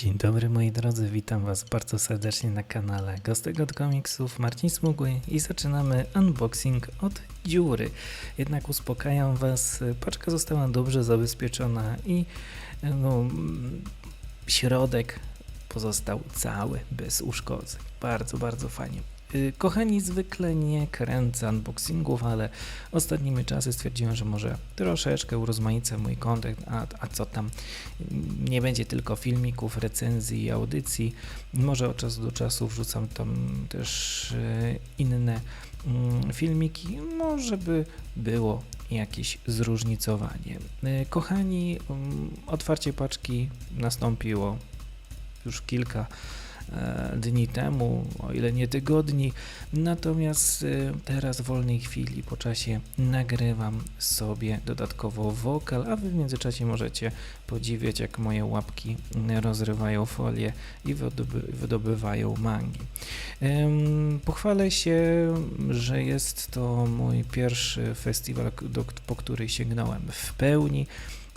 Dzień dobry moi drodzy, witam was bardzo serdecznie na kanale Gostek od Komiksów, Marcin Smugły i zaczynamy unboxing od dziury. Jednak uspokajam was, paczka została dobrze zabezpieczona i no, środek pozostał cały, bez uszkodzeń. Bardzo, bardzo fajnie. Y, Kochani, zwykle nie kręcę unboxingów, ale ostatnimi czasy stwierdziłem, że może troszeczkę urozmaicę mój kontent, a, a co tam, nie będzie tylko filmików, recenzji i audycji. Może od czasu do czasu wrzucam tam też y, inne mm, filmiki, może by było jakieś zróżnicowanie. Y, Kochani, mm, otwarcie paczki nastąpiło już kilka dni temu, o ile nie tygodni. Natomiast e, teraz w wolnej chwili po czasie nagrywam sobie dodatkowo wokal, a wy w międzyczasie możecie podziwiać, jak moje łapki rozrywają folię i wydoby, wydobywają mangi. Pochwalę się, że jest to mój pierwszy festiwal, do, po który sięgnąłem w pełni.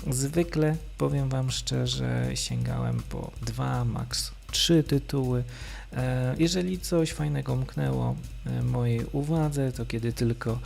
Zwykle, powiem Wam szczerze, sięgałem po dwa, maks trzy tytuły. E, Jeżeli coś fajnego mknęło e, mojej uwadze, to kiedy tylko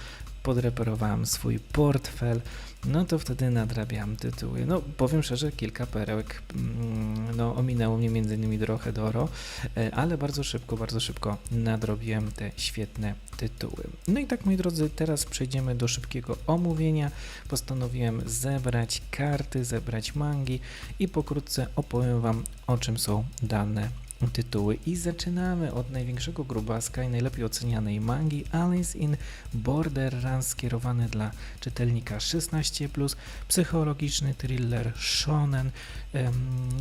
podreperowałem swój portfel, no to wtedy nadrabiałem tytuły. No, powiem szczerze, kilka perełek, mm, no, ominęło mnie między innymi trochę Doro, e, ale bardzo szybko, bardzo szybko nadrobiłem te świetne tytuły. No i tak, moi drodzy, teraz przejdziemy do szybkiego omówienia. Postanowiłem zebrać karty, zebrać mangi i pokrótce opowiem Wam, o czym są dane tytuły. I zaczynamy od największego grubaska i najlepiej ocenianej mangi Alice in Borderlands skierowany dla czytelnika 16+, psychologiczny thriller shonen,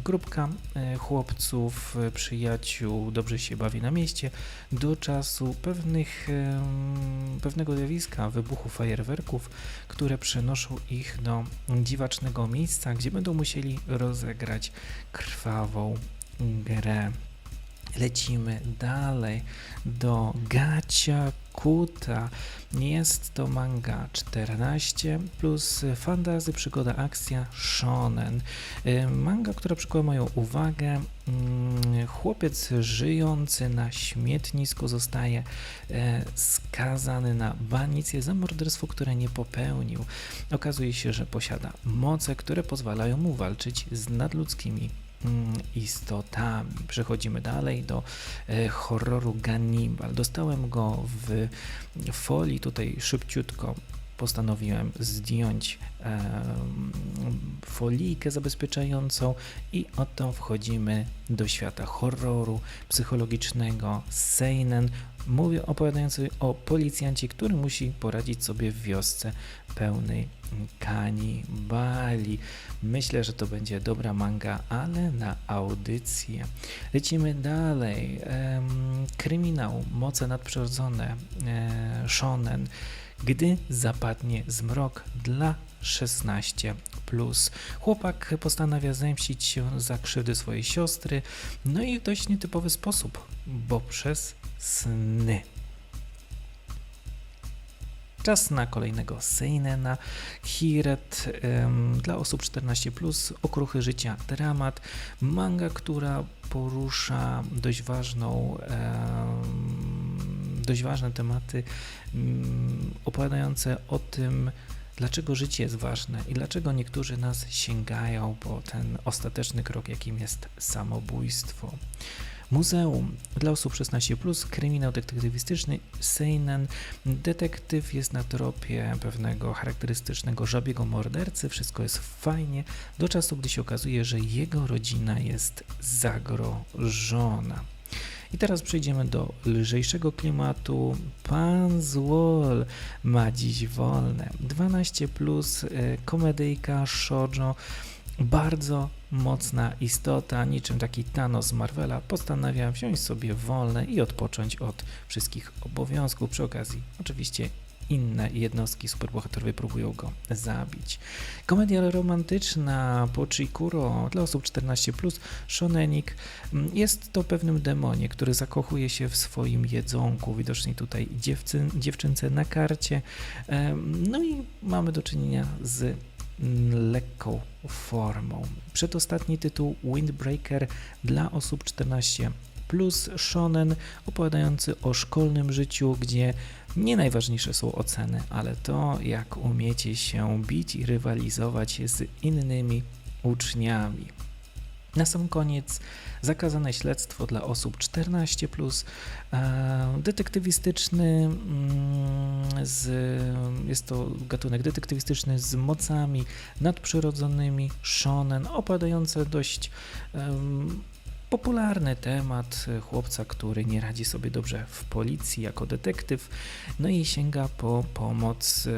grupka e, chłopców, e, przyjaciół dobrze się bawi na mieście do czasu pewnych, pewnego zjawiska, wybuchu fajerwerków, które przenoszą ich do dziwacznego miejsca, gdzie będą musieli rozegrać krwawą grę. Lecimy dalej do Gacia Kuta. Jest to manga 14 plus fantazy, przygoda, akcja, shonen. Y, Manga, która przykuła moją uwagę. Mm, Chłopiec żyjący na śmietnisku zostaje e, skazany na banicję za morderstwo, które nie popełnił. Okazuje się, że posiada moce, które pozwalają mu walczyć z nadludzkimi istotami. Przechodzimy dalej do e, horroru Gannibal. Dostałem go w folii, tutaj szybciutko postanowiłem zdjąć folijkę zabezpieczającą i oto wchodzimy do świata horroru psychologicznego seinen. Mówię opowiadający o policjancie, który musi poradzić sobie w wiosce pełnej kanibali. Myślę, że to będzie dobra manga, ale na audycję. Lecimy dalej. Em, kryminał, moce nadprzyrodzone, e, shonen. Gdy zapadnie zmrok dla 16 plus. Chłopak postanawia zemścić się za krzywdy swojej siostry, no i w dość nietypowy sposób, bo przez sny. Czas na kolejnego Seinena, Hiret em, dla osób 14+, plus, okruchy życia, dramat, manga, która porusza dość ważną, em, dość ważne tematy mm, opowiadające o tym, dlaczego życie jest ważne i dlaczego niektórzy nas sięgają po ten ostateczny krok, jakim jest samobójstwo. Muzeum dla osób 16+, kryminał detektywistyczny, seinen, detektyw jest na tropie pewnego charakterystycznego żabiego mordercy, wszystko jest fajnie, do czasu, gdy się okazuje, że jego rodzina jest zagrożona. I teraz przejdziemy do lżejszego klimatu. Pan Złol ma dziś wolne. 12 plus y, komedyjka shoujo. Bardzo mocna istota, niczym taki Thanos Marvela, postanawia wziąć sobie wolne i odpocząć od wszystkich obowiązków. Przy okazji, oczywiście inne jednostki superbohaterowie próbują go zabić. Komedia romantyczna Pochikuro dla osób 14+, shonenik. Mm, Jest to pewnym demonie, który zakochuje się w swoim jedzonku. Widocznie tutaj dziewczyn, dziewczynce na karcie. No i mamy do czynienia z lekką formą. Przedostatni tytuł Windbreaker dla osób 14 plus shonen opowiadający o szkolnym życiu, gdzie nie najważniejsze są oceny, ale to jak umiecie się bić i rywalizować z innymi uczniami. Na sam koniec zakazane śledztwo dla osób 14, e, detektywistyczny, mm, z, jest to gatunek detektywistyczny z mocami nadprzyrodzonymi, shonen, opadające dość popularny temat chłopca, który nie radzi sobie dobrze w policji jako detektyw, no i sięga po pomoc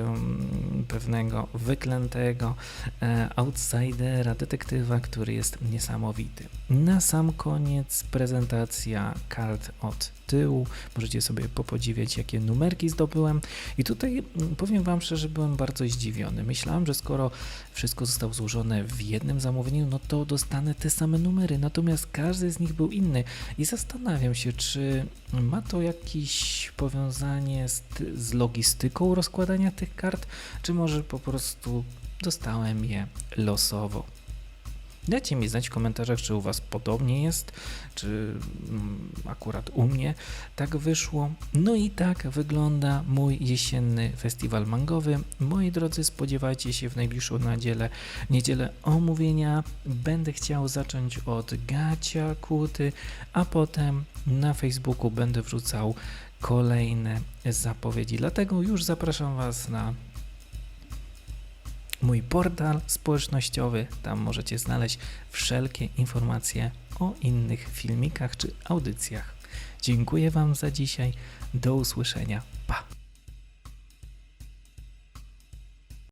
pewnego wyklętego e, outsidera, detektywa, który jest niesamowity. Na sam koniec prezentacja kart od tyłu. Możecie sobie popodziwiać, jakie numerki zdobyłem. I tutaj mm, powiem Wam szczerze, byłem bardzo zdziwiony. Myślałem, że skoro wszystko zostało złożone w jednym zamówieniu, no to dostanę te same numery, natomiast każdy z nich był inny. I zastanawiam się, czy ma to jakieś powiązanie z, z logistyką rozkładania tych kart, czy może po prostu dostałem je losowo. Dajcie mi znać w komentarzach, czy u Was podobnie jest, czy mm, akurat u mnie tak wyszło. No i tak wygląda mój jesienny festiwal mangowy. Moi drodzy, spodziewajcie się w najbliższą niedzielę, niedzielę omówienia. Będę chciał zacząć od gacia kuty, a potem na Facebooku będę wrzucał kolejne zapowiedzi. Dlatego już zapraszam Was na mój portal społecznościowy. Tam możecie znaleźć wszelkie informacje o innych filmikach czy audycjach. Dziękuję Wam za dzisiaj. Do usłyszenia. Pa!